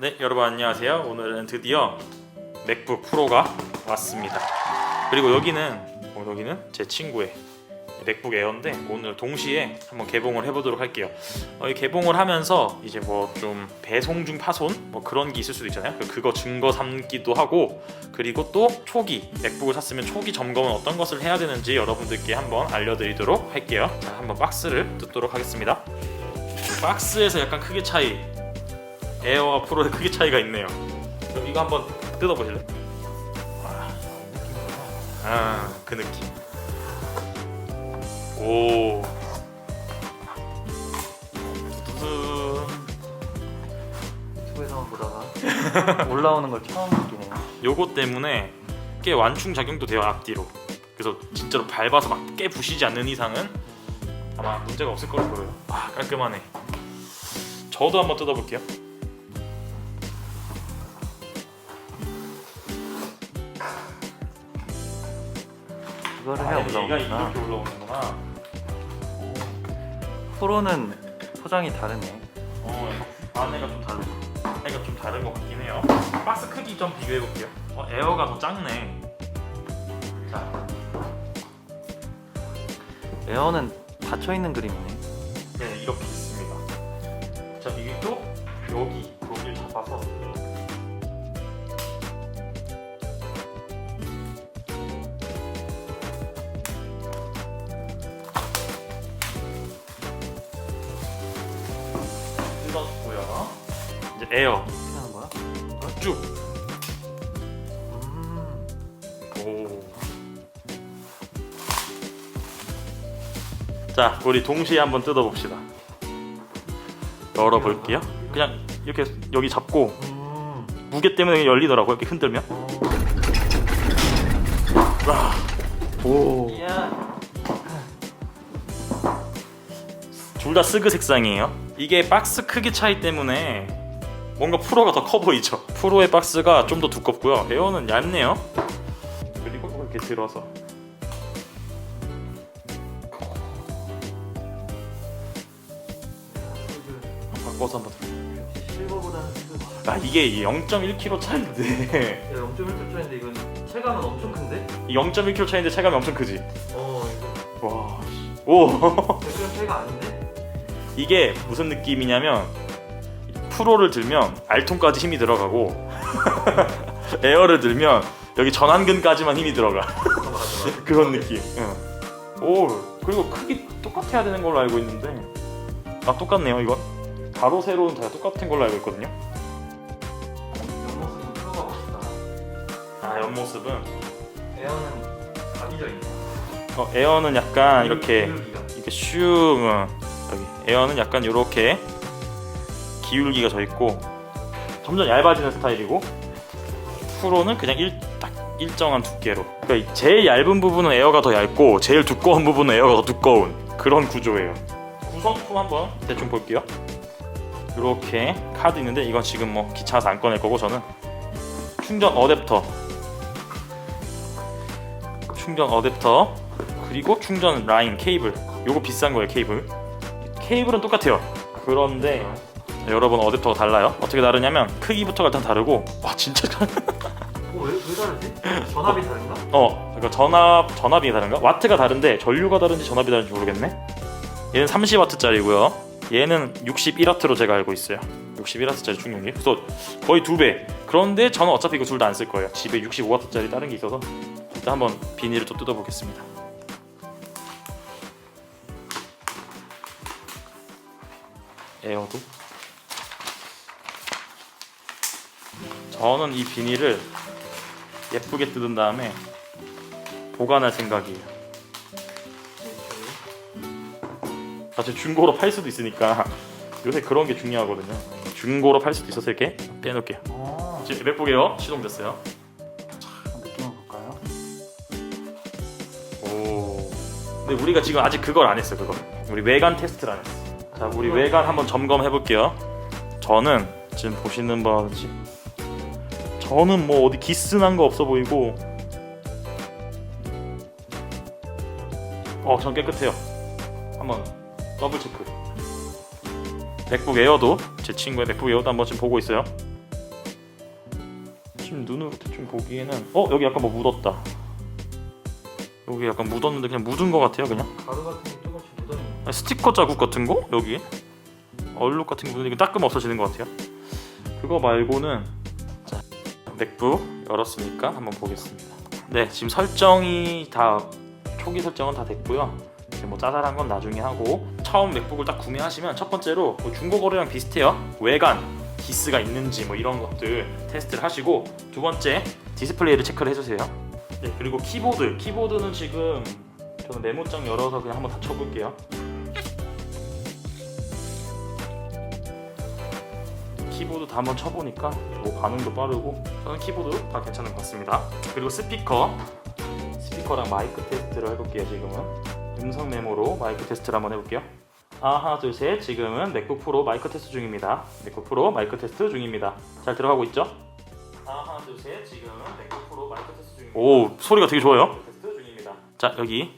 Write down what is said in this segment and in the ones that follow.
네, 여러분 안녕하세요. 오늘은 드디어 맥북 프로가 왔습니다. 그리고 여기는 어, 여기는 제 친구의 맥북 에어인데 오늘 동시에 한번 개봉을 해보도록 할게요. 어, 이 개봉을 하면서 이제 뭐 좀 배송 중 파손 뭐 그런 게 있을 수도 있잖아요. 그거 증거 삼기도 하고 그리고 또 초기 맥북을 샀으면 초기 점검은 어떤 것을 해야 되는지 여러분들께 한번 알려드리도록 할게요. 자, 한번 박스를 뜯도록 하겠습니다. 박스에서 약간 크기 차이 에어와 프로의 크기 차이가 있네요. 그럼 이거 한번 뜯어보실래요? 아, 그 느낌. 오. 두두둔. 유튜브에서만 보다가 올라오는 걸 처음 느끼네요. 요거 때문에 꽤 완충 작용도 돼요 앞뒤로. 그래서 진짜로 밟아서 막 깨 부시지 않는 이상은 아마 문제가 없을 거로 보여요. 와 깔끔하네. 저도 한번 뜯어볼게요. 그거를 아, 해야 얘가 올라오구나. 이렇게 올라오는구나. 프로는 포장이 다르네. 어, 안에가 좀 다르. 안에가 좀 다른 것 같긴 해요. 박스 크기 좀 비교해 볼게요. 어, 에어가 더 작네. 자, 에어는 닫혀 있는 그림이네. 네 이렇게 있습니다. 자, 이게 또 여기 여기를 잡아서 에어 하는 거야? 쭉. 음. 오. 자, 우리 동시에 한번 뜯어봅시다. 열어볼게요. 그냥 이렇게 여기 잡고 음. 무게 때문에 열리더라고요. 이렇게 흔들면. 오. 이야. 둘 다 스그 색상이에요. 이게 박스 크기 차이 때문에 뭔가 프로가 더 커 보이죠. 프로의 박스가 좀 더 두껍고요. 에어는 얇네요. 그리고 이렇게 들어서 바꿔서 한번 실버보다는. 아 이게 0.1kg 차인데 0.1초인데 이건 체감은 엄청 큰데? 0.1kg 차인데 체감이 엄청 크지. 어 이거 와. 오. 100g 차이가 아닌데? 이게 무슨 느낌이냐면 프로를 들면 알통까지 힘이 들어가고 에어를 들면 여기 전완근까지만 힘이 들어가. 그런 느낌. 응. 오 그리고 크기 똑같아야 되는 걸로 알고 있는데 아 똑같네요 이건 가로 세로는 다 똑같은 걸로 알고 있거든요. 옆모습은 프로가 멋있다. 아 옆모습은 에어는 각이져 있네. 어, 에어는 약간 이렇게 기울기가. 이렇게 슉 어, 여기 에어는 약간 이렇게 기울기가 져 있고 점점 얇아지는 스타일이고 프로는 그냥 일, 딱 일정한 두께로. 그러니까 이 제일 얇은 부분은 에어가 더 얇고 제일 두꺼운 부분은 에어가 더 두꺼운 그런 구조예요. 구성품 한번 대충 볼게요. 이렇게 카드 있는데 이건 지금 뭐 귀찮아서 안 꺼낼 거고 저는 충전 어댑터. 충전 어댑터 그리고 충전 라인 케이블. 요거 비싼 거예요 케이블. 케이블은 똑같아요. 그런데 여러분 어댑터가 달라요? 어떻게 다르냐면 크기부터가 일단 다르고 와 진짜 잘- 어, 왜, 왜 다르지? 전압이 다른가? 어 그러니까 전압 전압이 다른가? 와트가 다른데 전류가 다른지 전압이 다른지 모르겠네? 얘는 30와트짜리고요. 얘는 61와트로 제가 알고 있어요. 61와트짜리 충전기? 그래서 거의 두 배. 그런데 저는 어차피 이거 둘 다 안 쓸 거예요. 집에 65와트짜리 다른 게 있어서 일단 한번 비닐을 또 뜯어보겠습니다. 에어도 저는 이 비닐을 예쁘게 뜯은 다음에 보관할 생각이에요. 사실 중고로 팔 수도 있으니까 요새 그런 게 중요하거든요. 중고로 팔 수도 있어서 이렇게 빼놓을게요. 어, 지금 맥북에요 시동됐어요. 느낌을 볼까요? 오. 근데 우리가 지금 아직 그걸 안 했어 그거. 우리 외관 테스트를 안 했어. 자 우리 외관 한번 점검해 볼게요. 저는 지금 보시는 바와 같이 저는 뭐 어디 기스난 거 없어 보이고 어 전 깨끗해요. 한번 더블 체크. 맥북 에어도 제 친구의 맥북 에어도 한번 지금 보고 있어요. 지금 눈으로 대충 보기에는 어 여기 약간 뭐 묻었다. 여기 약간 묻었는데 그냥 묻은 것 같아요 그냥. 가루 같은 게 조금씩 묻어있는 아니, 스티커 자국 같은 거 여기 얼룩 같은 게 묻으니까 닦으면 없어지는 것 같아요. 그거 말고는 자 맥북 열었으니까 한번 보겠습니다. 네 지금 설정이 다 초기 설정은 다 됐고요. 뭐 짜잘한 건 나중에 하고 처음 맥북을 딱 구매하시면 첫 번째로 뭐 중고 거래랑 비슷해요. 외관 기스가 있는지 뭐 이런 것들 테스트를 하시고 두 번째 디스플레이를 체크를 해주세요. 네 그리고 키보드 키보드는 지금 저는 메모장 열어서 그냥 한번 다 쳐볼게요. 키보드 다 한번 쳐보니까 뭐 반응도 빠르고 저는 키보드 다 괜찮은 것 같습니다. 그리고 스피커 스피커랑 마이크 테스트를 해볼게요. 지금은 음성 메모로 마이크 테스트를 한번 해볼게요. 아, 하나 둘 셋 지금은 맥북 프로 마이크 테스트 중입니다. 맥북 프로 마이크 테스트 중입니다. 잘 들어가고 있죠? 아, 하나 둘 셋 지금은 맥북 프로 마이크 테스트 중입니다. 오 소리가 되게 좋아요. 테스트 중입니다. 자 여기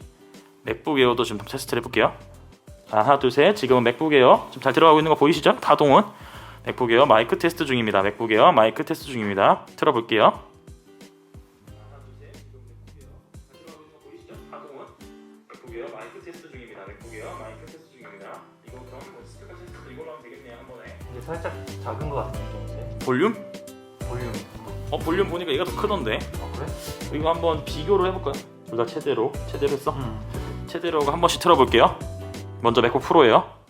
맥북 에어도 지금 테스트를 해볼게요. 아, 하나 둘 셋 지금은 맥북 에어 지금 잘 들어가고 있는 거 보이시죠? 다동은 맥북 에어 마이크 테스트 중입니다. 맥북 에어 마이크 테스트 중입니다. 틀어볼게요. 맥북 에어 마이크 테스트 중입니다. 맥북 에어 마이크 테스트 중입니다. 이거 그럼 뭐 스피커 테스트 이걸로 하면 되겠네요 한 번에. 이게 살짝 작은 거 같은 느낌인데 볼륨? 볼륨 어 볼륨 보니까 얘가 더 크던데. 아 그래? 이거 한번 비교를 해볼까요? 둘 다 최대로 최대로 했어. 응 최대로 한 번씩 틀어볼게요. 먼저 맥북 프로예요.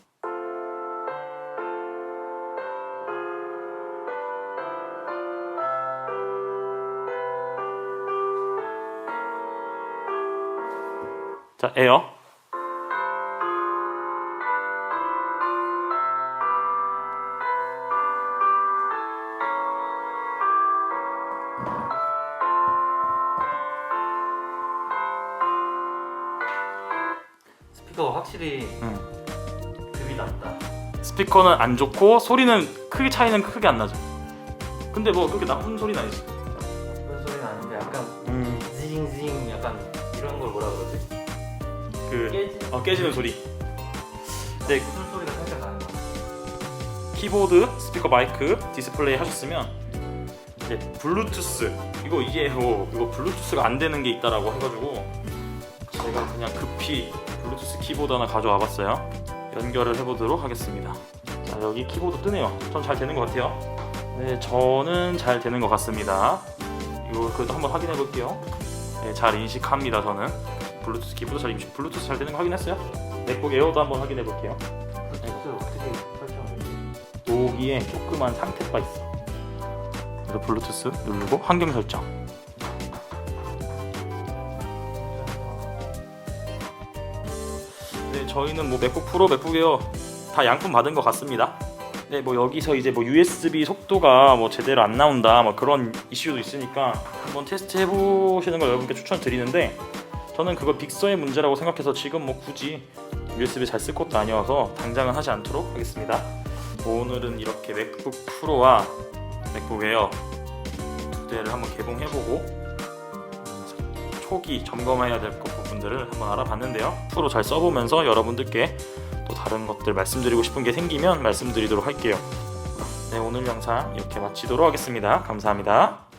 에어. 스피커가 확실히 응. 급이 낮다 스피커는 안 좋고 소리는 크게 차이는 크게 안 나죠. 근데 뭐 그렇게 나쁜 소리는 아니지. 그런 소리는 아닌데 약간 음. 지징지징 약간 이런 걸 뭐라 그러지? 그 깨지는 어, 깨지는 소리. 네. 소리가 살짝 나는 거 키보드, 스피커, 마이크, 디스플레이 하셨으면 이제 블루투스 이거 이게 뭐 이거 블루투스가 안 되는 게 있다라고 해가지고 제가 그냥 급히 블루투스 키보드 하나 가져와 봤어요. 연결을 해보도록 하겠습니다. 자 여기 키보드 뜨네요. 전 잘 되는 것 같아요. 네, 저는 잘 되는 것 같습니다. 이거 그래도 한번 확인해 볼게요. 네, 잘 인식합니다. 저는 블루투스 키보드 잘 인식, 블루투스 잘 되는 거 확인했어요. 맥북 에어도 한번 확인해 볼게요. 어떻게 설정을? 여기에 조그만 상태바 있어. 그래서 블루투스 누르고 환경 설정. 네, 저희는 뭐 맥북 프로, 맥북 에어 다 양품 받은 것 같습니다. 네, 뭐 여기서 이제 뭐 USB 속도가 뭐 제대로 안 나온다, 뭐 그런 이슈도 있으니까 한번 테스트 해보시는 걸 여러분께 추천드리는데 저는 그거 빅서의 문제라고 생각해서 지금 뭐 굳이 USB 잘 쓸 것도 아니어서 당장은 하지 않도록 하겠습니다. 오늘은 이렇게 맥북 프로와 맥북 에어 두 대를 한번 개봉해보고 음, 초기 점검해야 될것 부분들을 한번 알아봤는데요. 프로 잘 써보면서 여러분들께 또 다른 것들 말씀드리고 싶은 게 생기면 말씀드리도록 할게요. 네 오늘 영상 이렇게 마치도록 하겠습니다. 감사합니다.